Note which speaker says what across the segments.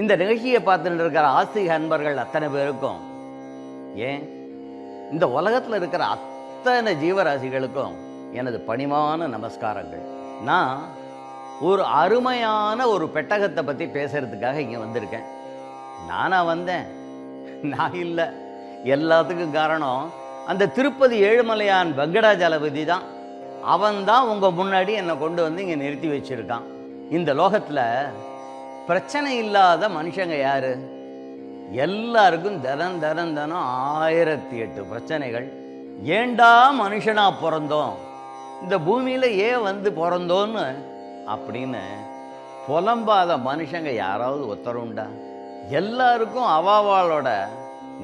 Speaker 1: இந்த நிகழ்ச்சியை பார்த்துட்டு இருக்கிற ஆஸ்திக அன்பர்கள் அத்தனை பேருக்கும் ஏன்? இந்த உலகத்தில் இருக்கிற அத்தனை ஜீவராசிகளுக்கும் எனது பணிவான நமஸ்காரங்கள். நான் ஒரு அருமையான ஒரு பெட்டகத்தை பற்றி பேசுறதுக்காக இங்கே வந்திருக்கேன். நானாக வந்தேன். நான் இல்லை. எல்லாத்துக்கும் காரணம் அந்த திருப்பதி ஏழுமலையான் வெங்கடாஜலபதி தான். அவன் தான் உங்கள் முன்னாடி என்னை கொண்டு வந்து இங்கே நிறுத்தி வச்சுருக்கான். இந்த லோகத்தில் பிரச்சனை இல்லாத மனுஷங்க யாரு? எல்லாருக்கும் தினம் தினம் தினம் ஆயிரத்தி எட்டு பிரச்சனைகள். ஏண்டா மனுஷனா பிறந்தோம்? இந்த பூமியில் ஏன் வந்து பிறந்தோன்னு அப்படின்னு புலம்பாத மனுஷங்க யாராவது ஒத்தருண்டா எல்லாருக்கும் அவாவாளோட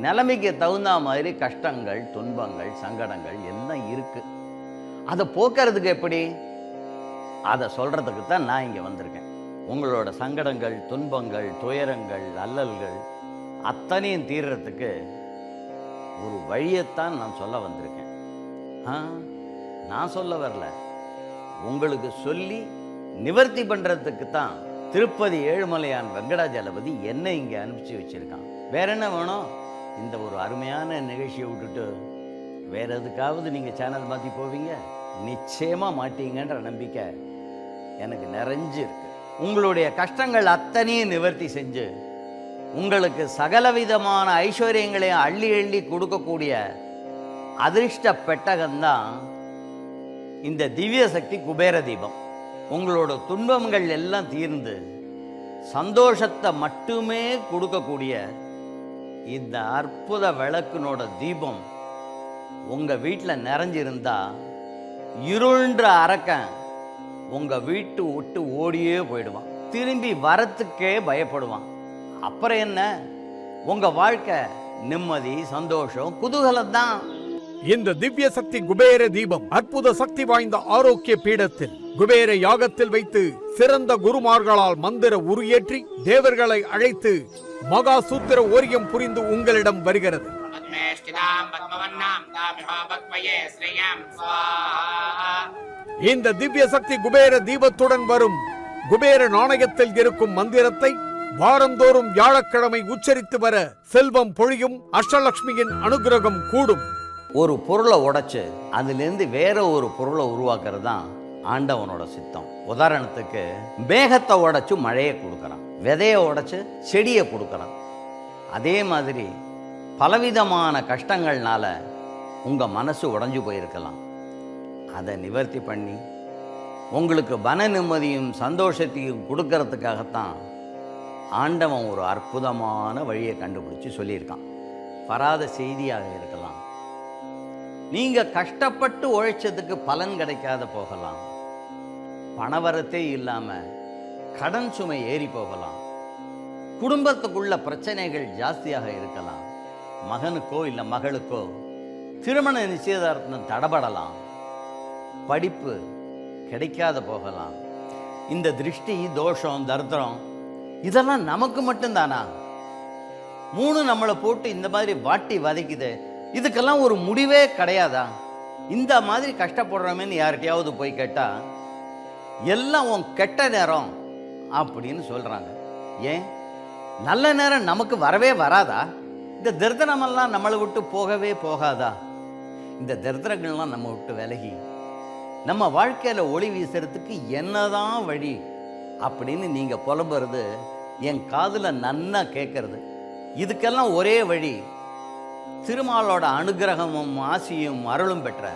Speaker 1: நிலைமைக்கு தகுந்த மாதிரி கஷ்டங்கள் துன்பங்கள் சங்கடங்கள் எல்லாம் இருக்கு. அதை போக்குறதுக்கு எப்படி? அதை சொல்றதுக்கு தான் நான் இங்கே வந்திருக்கேன். உங்களோட சங்கடங்கள் துன்பங்கள் துயரங்கள் அல்லல்கள் அத்தனையும் தீர்றதுக்கு ஒரு வழியைத்தான் நான் சொல்ல வந்திருக்கேன். ஆ நான் சொல்ல வரல. உங்களுக்கு சொல்லி நிவர்த்தி பண்ணுறதுக்கு தான் திருப்பதி ஏழுமலையான் வெங்கடாஜலபதி என்னை இங்கே அனுப்பிச்சு வச்சிருக்கான். வேற என்ன வேணும்? இந்த ஒரு அருமையான நிகழ்ச்சியை விட்டுட்டு வேற எதுக்காவது நீங்கள் சேனல் மாற்றி போவீங்க? நிச்சயமாக மாட்டீங்கன்ற நம்பிக்கை எனக்கு நிறைஞ்சு இருக்கு உங்களுடைய கஷ்டங்கள் அத்தனையும் நிவர்த்தி செஞ்சு உங்களுக்கு சகலவிதமான ஐஸ்வர்யங்களையும் அள்ளி அள்ளி கொடுக்கக்கூடிய அதிர்ஷ்ட பெட்டகம்தான் இந்த திவ்ய சக்தி குபேர தீபம். உங்களோட துன்பங்கள் எல்லாம் தீர்ந்து சந்தோஷத்தை மட்டுமே கொடுக்கக்கூடிய இந்த அற்புத விளக்கினோட தீபம் உங்கள் வீட்டில் நிறைஞ்சிருந்தா இருள்ன்ற அரக்கன் உங்கள் வீட்டு விட்டு ஓடியே போயிடுவான். திரும்பி வரத்துக்கே பயப்படுவான். அப்புறம் என்ன? உங்கள் வாழ்க்கை நிம்மதி சந்தோஷம் குதூகலம் தான்.
Speaker 2: இந்த திவ்ய சக்தி குபேர தீபம் அற்புத சக்தி வாய்ந்த ஆரோக்கிய பீடத்தில் குபேர யாகத்தில் வைத்து சிறந்த குருமார்களால் மந்திர உருயேற்றி தேவர்களை அழைத்து மகா சூத்திர ஓரியம் புரிந்து உங்களிடம் வருகிறது.
Speaker 3: பத்மேஷ்டிதாம் பத்மவன்னாம் தாமிஹோ பத்மயே ஸ்ரேயாம் ஸ்வாஹா.
Speaker 2: இந்த திவ்ய சக்தி குபேர தீபத்துடன் வரும். குபேர நாணயத்தில் இருக்கும் மந்திரத்தை வாரந்தோறும் வியாழக்கிழமை உச்சரித்து வர செல்வம் பொழியும் அஷ்டலட்சுமியின் அனுகிரகம் கூடும்.
Speaker 1: ஒரு பொருளை உடைச்சு அதுலேருந்து வேற ஒரு பொருளை உருவாக்குறது தான் ஆண்டவனோட சித்தம். உதாரணத்துக்கு மேகத்தை உடைச்சு மழையை கொடுக்குறான் விதையை உடைச்சு செடியை கொடுக்குறான் அதே மாதிரி பலவிதமான கஷ்டங்கள்னால உங்கள் மனசு உடஞ்சு போயிருக்கலாம். அதை நிவர்த்தி பண்ணி உங்களுக்கு மன நிம்மதியும் சந்தோஷத்தையும் கொடுக்கறதுக்காகத்தான் ஆண்டவன் ஒரு அற்புதமான வழியை கண்டுபிடிச்சி சொல்லியிருக்கான். வராத செய்தியாக இருக்கலாம். நீங்கள் கஷ்டப்பட்டு உழைச்சதுக்கு பலன் கிடைக்காத போகலாம். பணவரத்தே இல்லாமல் கடன் சுமை ஏறி போகலாம். குடும்பத்துக்குள்ள பிரச்சனைகள் ஜாஸ்தியாக இருக்கலாம். மகனுக்கோ இல்லை மகளுக்கோ திருமண நிச்சயதார்த்தம் தடபடலாம். படிப்பு கிடைக்காத போகலாம். இந்த திருஷ்டி தோஷம் தரித்திரம் இதெல்லாம் நமக்கு மட்டும்தானா? மூணு நம்மளை போட்டு இந்த மாதிரி வாட்டி வதைக்குது. இதுக்கெல்லாம் ஒரு முடிவே கிடையாதா? இந்த மாதிரி கஷ்டப்படுறோமேன்னு யார்கிட்டயாவது போய் கேட்டா எல்லாம் உன் கெட்ட நேரம் அப்படின்னு சொல்றாங்க. ஏன்? நல்ல நேரம் நமக்கு வரவே வராதா? இந்த தரிதனமெல்லாம் நம்மளை விட்டு போகவே போகாதா? இந்த தரித்திரங்கள்லாம் நம்ம விட்டு விலகி நம்ம வாழ்க்கையில் ஒளி வீசுறதுக்கு என்னதான் வழி அப்படின்னு நீங்கள் புலம்புறது என் காதில் நன்னா கேட்கறது இதுக்கெல்லாம் ஒரே வழி திருமாலோட அனுகிரகமும் ஆசியும் அருளும் பெற்ற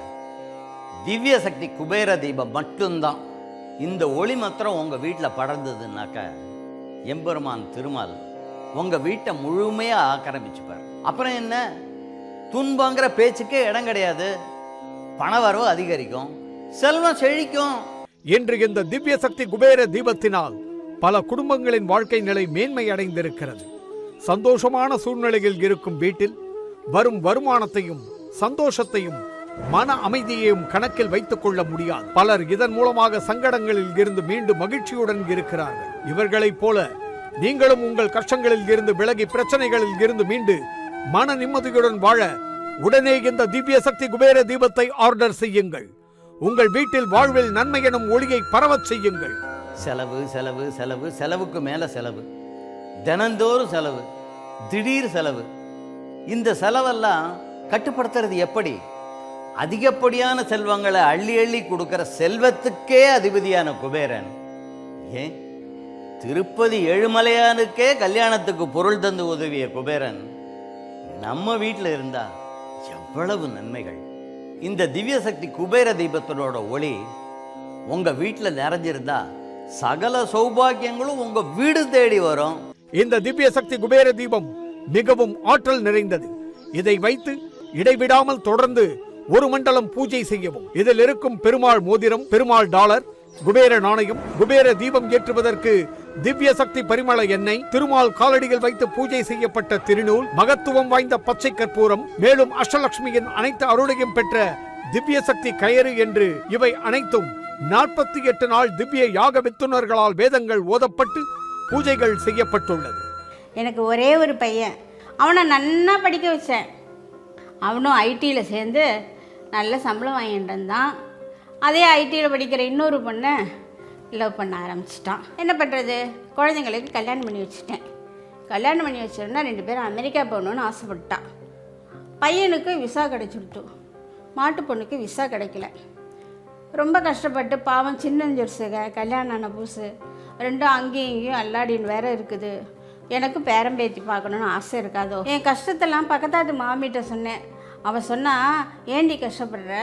Speaker 1: திவ்ய சக்தி குபேர தீபம் மட்டும்தான். இந்த ஒளி மாத்திரம் உங்கள் வீட்டில் படர்ந்ததுனாக்க எம்பெருமான் திருமால் உங்கள் வீட்டை முழுமையாக ஆக்கிரமிச்சுப்பார். அப்புறம் என்ன? துன்பங்கிற பேச்சுக்கே இடம் கிடையாது. பணவரவு அதிகரிக்கும். செல்வம் செழிக்கும்.
Speaker 2: இன்று இந்த திவ்ய சக்தி குபேர தீபத்தினால் பல குடும்பங்களின் வாழ்க்கை நிலை மேன்மை அடைந்திருக்கிறது. சந்தோஷமான சூழ்நிலையில் இருக்கும் வீட்டில் வரும் வருமானத்தையும் சந்தோஷத்தையும் மன அமைதியையும் கணக்கில் வைத்துக் கொள்ள முடியாது. பலர் இதன் மூலமாக சங்கடங்களில் இருந்து மீண்டும் மகிழ்ச்சியுடன் இருக்கிறார்கள். இவர்களைப் போல நீங்களும் உங்கள் கஷ்டங்களில் இருந்து விலகி பிரச்சனைகளில் இருந்து மீண்டு மன நிம்மதியுடன் வாழ உடனே இந்த திவ்ய சக்தி குபேர தீபத்தை ஆர்டர் செய்யுங்கள். உங்கள் வீட்டில் வாழ்வில் நன்மை எனும் ஒளியை பரவச் செய்யுங்கள்.
Speaker 1: செலவு செலவு செலவு செலவுக்கு மேல செலவு. தினந்தோறும் செலவு திடீர் செலவு. இந்த செலவெல்லாம் கட்டுப்படுத்துறது எப்படி? அதிகப்படியான செல்வங்களை அள்ளி அள்ளி கொடுக்கிற செல்வத்துக்கே அதிபதியான குபேரன். ஏன்? திருப்பதி ஏழுமலையானுக்கே கல்யாணத்துக்கு பொருள் தந்து உதவிய குபேரன். நம்ம வீட்டில் இருந்தா எவ்வளவு நன்மைகள். இந்த திவ்ய சக்தி குபேர தீபத்தினோட ஒளி உங்கள் வீட்டில் நிறைஞ்சிருந்தா சகல சௌபாக்கியங்களும் உங்கள் வீடு தேடி வரும்.
Speaker 2: இந்த திவ்ய சக்தி குபேர தீபம் மிகவும் ஆற்றல் நிறைந்தது. இதை வைத்து இடைவிடாமல் தொடர்ந்து ஒரு மண்டலம் பூஜை செய்யவும். இதில் இருக்கும் பெருமாள் மோதிரம் பெருமாள் டாலர் குபேர நாணயம் குபேர தீபம் ஏற்றுவதற்கு திவ்ய சக்தி பரிமள எண்ணெய் திருமால் காலடியில் வைத்து பூஜை செய்யப்பட்ட திருநூல் மகத்துவம் வாய்ந்த பச்சை கற்பூரம் மேலும் அஷ்டலட்சுமியின் அனைத்து அருளையும் பெற்ற திவ்ய சக்தி கயறு என்று இவை அனைத்தும் நாற்பத்தி எட்டு நாள் திவ்ய யாக வித்துனர்களால் வேதங்கள் ஓதப்பட்டு பூஜைகள் செய்யப்பட்டுள்ளது.
Speaker 4: எனக்கு ஒரே ஒரு பையன். அவனை நன்னா படிக்க வச்சேன். அவனும் ஐடியில் சேர்ந்து நல்ல சம்பளம் வாங்கிட்டு இருந்தான் அதே ஐடியில் படிக்கிற இன்னொரு பொண்ணை லவ் பண்ண ஆரம்பிச்சிட்டான். என்ன பண்ணுறது குழந்தைங்களுக்கு கல்யாணம் பண்ணி வச்சுட்டேன். கல்யாணம் பண்ணி வச்சிருந்தா ரெண்டு பேரும் அமெரிக்கா போகணுன்னு ஆசைப்பட்டான். பையனுக்கு விசா கிடைச்சிடுத்து மாட்டு பொண்ணுக்கு விசா கிடைக்கல. ரொம்ப கஷ்டப்பட்டு பாவம் சின்னஞ்சிறுசுக கல்யாணம் ஆன புதுசு. ரெண்டும் அங்கேயும் இங்கேயும் அல்லாடின்னு வேற இருக்குது. எனக்கு பேரம்பேத்தி பார்க்கணுன்னு ஆசை இருக்காதோ? என் கஷ்டத்தெல்லாம் பக்கத்தாட்டு மாமிகிட்ட சொன்னேன். அவள் சொன்னால் ஏண்டி கஷ்டப்படுற?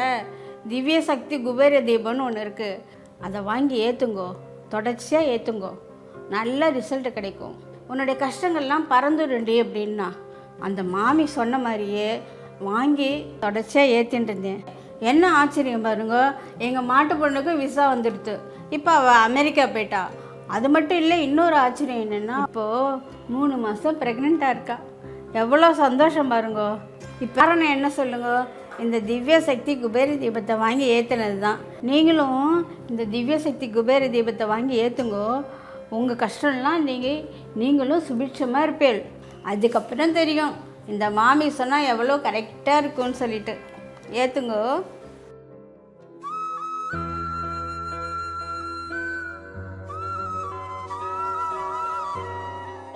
Speaker 4: திவ்ய சக்தி குபேர தீபம்னு ஒன்று இருக்குது அதை வாங்கி ஏற்றுங்கோ தொடர்ச்சியாக ஏற்றுங்கோ நல்ல ரிசல்ட் கிடைக்கும். உன்னுடைய கஷ்டங்கள்லாம் பறந்துடுண்டி அப்படின்னா அந்த மாமி சொன்ன மாதிரியே வாங்கி தொடர்ச்சியாக ஏற்றின்னு இருந்தேன். என்ன ஆச்சரியம் பாருங்க. எங்கள் மாட்டு பொண்ணுக்கு விசா வந்துடுது இப்போ அவள் அமெரிக்கா போயிட்டா. அது மட்டும் இல்லை இன்னொரு ஆச்சரியம் என்னென்னா இப்போது மூணு மாதம் ப்ரெக்னெண்ட்டாக இருக்கா. எவ்வளோ சந்தோஷம் பாருங்க. இப்போ காரணம் என்ன சொல்லுங்கள் இந்த திவ்ய சக்தி குபேர தீபத்தை வாங்கி ஏற்றுனது தான் நீங்களும் இந்த திவ்ய சக்தி குபேர தீபத்தை வாங்கி ஏற்றுங்கோ உங்கள் கஷ்டம்லாம் நீங்கள் நீங்களும் சுபிட்சமாக இருப்பீள் அதுக்கப்புறம் தெரியும். இந்த மாமி சொன்னால் எவ்வளோ கரெக்டாக இருக்கும்னு சொல்லிட்டு. ஏற்றுங்கோ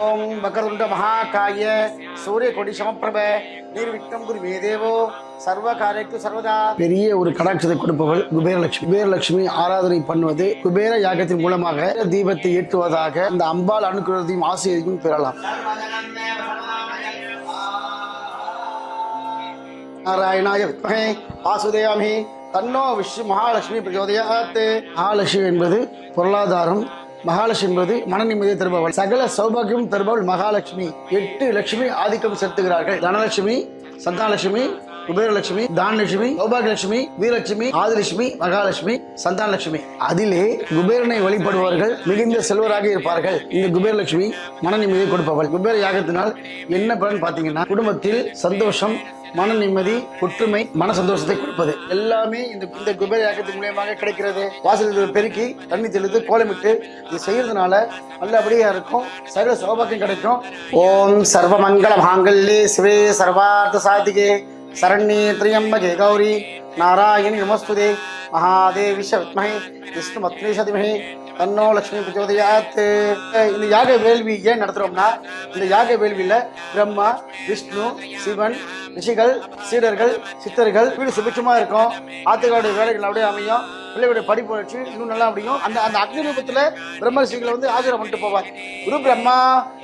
Speaker 5: ஓம் மகருண்ட மகாகாய சூரியகொடி சமப்பிரப நீர்விக்ரம் குரு தேவோ. சர்வ சர்வதா. பெரிய ஒரு கடாட்சத்தை கொடுப்பவள் குபேரலட்சுமி. குபேரலட்சுமி ஆராதனை பண்ணுவது குபேர யாகத்தின் மூலமாக தீபத்தை ஏற்றுவதாக இந்த அம்பாள் அனுக்கிறதையும் ஆசிரியரையும் பெறலாம். நாராயணாய வித்மஹே வாசுதேவாமி. தன்னோ விஷ்ணு மகாலட்சுமி பிரச்சோதயாத். மகாலட்சுமி என்பது பொருளாதாரம். மகாலட்சுமி என்பது மன நிம்மதியை தருபவள். சகல சௌபாகியம் தருபவள் மகாலட்சுமி. எட்டு லட்சுமி ஆதிக்கம் செலுத்துகிறார்கள். தனலட்சுமி சந்தானலட்சுமி குபேரலட்சுமி தானலட்சுமி சௌபாகலட்சுமி வீரலட்சுமி ஆதிலட்சுமி மகாலட்சுமி சந்தானலட்சுமி. அதிலே குபேரனை வழிபடுபவர்கள் மிகுந்த செல்வராக இருப்பார்கள். இந்த குபேரலட்சுமி மன நிம்மதியை கொடுப்பவள். குபேர யாகத்தினால் என்ன பலன் பார்த்தீங்கன்னா குடும்பத்தில் சந்தோஷம் மன நிம்மதி ஒற்றுமை மன சந்தோஷத்தை கொடுப்பது. எல்லாமே இந்த இந்த குபேர யாகத்தின் மூலியமாக கிடைக்கிறது. வாசல் பெருக்கி தண்ணி தெளித்து கோலமிட்டு இது செய்யறதுனால நல்லபடியா இருக்கும். சகல சௌபாக்கியம் கிடைக்கும். ஓம் சர்வ மங்கள மாங்கல்யே சிவே சர்வார்த்த சாதிகே சரண்யே திரியம்பகே கௌரி நாராயணி நமஸ்துதே மகாதேவி வித்மகே விஷ்ணு மத்னேஷதிமகே தன்னோ லட்சுமி பிரச்சோதயாத். இந்த யாக வேள்வி ஏன் நடத்துகிறோம்னா இந்த யாக வேள்வியில் பிரம்மா விஷ்ணு சிவன் ரிஷிகள் சீடர்கள் சித்தர்கள் வீடு சுபிட்சமாக இருக்கும். ஆத்துக்காருடைய வேலைகள் அப்படியே அமையும். பிள்ளைகளுடைய படிப்பு வச்சு இன்னும் நல்லா முடியும். அந்த அந்த அக்னி ரூபத்தில் பிரம்ம ரிஷிகளை வந்து ஆஜரம் பண்ணிட்டு போவார். குரு பிரம்மா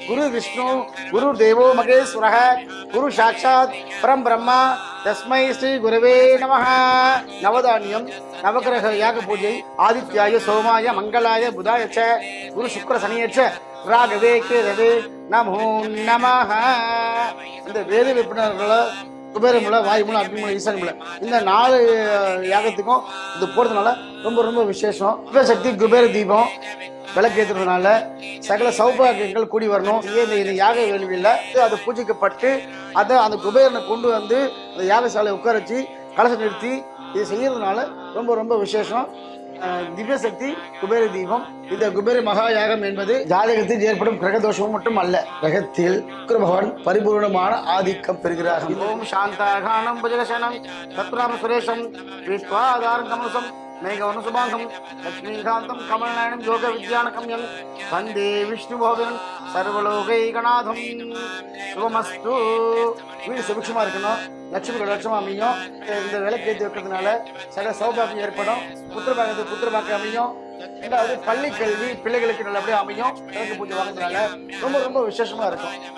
Speaker 5: குரு விஷ்ணு குரு தேவோ மகேஸ்வரக குரு சாட்சாத் பரம் பிரம்மா தஸ்மை ஸ்ரீ குருவே நம நவதானியம் நவகிரக யாக பூஜை ஆதித்யாய சோமாய மங்களாய புதாய ச குரு சுக்கர சனியச்ச ராகவே கேரவே நமோ நமஹ. இந்த வேத விற்பனர்களை குபேரமுல வாயுமுல அக்னிமுல ஈசானிமுல இந்த நாலு யாகத்துக்கும் இது போகிறதுனால ரொம்ப ரொம்ப விசேஷம். சிவசக்தி குபேர தீபம். விளக்கேற்றுறதுனால சகல சௌபாகியங்கள் கூடி வரணும். ஏன் இந்த யாக வேள்வியில் அது பூஜிக்கப்பட்டு அதை அந்த குபேரனை கொண்டு வந்து அந்த யாகசாலை உட்கார வச்சு கலசம் நிறுத்தி இது செய்கிறதுனால ரொம்ப ரொம்ப விசேஷம். திவ்யசக்தி திவ்ய சக்தி குபேர தீபம். இந்த குபேர மகா யாகம் என்பது ஜாதகத்தில் ஏற்படும் கிரக தோஷமும் மட்டும் அல்ல. கிரகத்தில் சுக்கிர பகவான் பரிபூர்ணமான ஆதிக்கம் பெறுகிறார். ஓம் சாந்தாகானம் புஜகசனம் சத்ராம சுரேஷம் விஸ்வாதாரம் கமலம் மேகவன சுபாங்கம் லக்ஷ்மீகாந்தம் கமலநயனம் யோக வித்யானகம் யங் வந்தே விஷ்ணு போதன் சர்வலோகைகநாதம். சுபமஸ்து. வீடு சுபிக்ஷமா இருக்கணும். லட்சுமி லட்சமா அமையும். இந்த விளக்கு ஏற்றி வைக்கிறதுனால சில சௌபாகியம் ஏற்படும். புத்திரபாகத்துக்கு புத்திரபாக்கம் அமையும். ரெண்டாவது பள்ளி கல்வி பிள்ளைகளுக்கு நல்லபடியாக அமையும். விளக்கு பூஜை வாங்குறதுனால ரொம்ப ரொம்ப விசேஷமா இருக்கும்.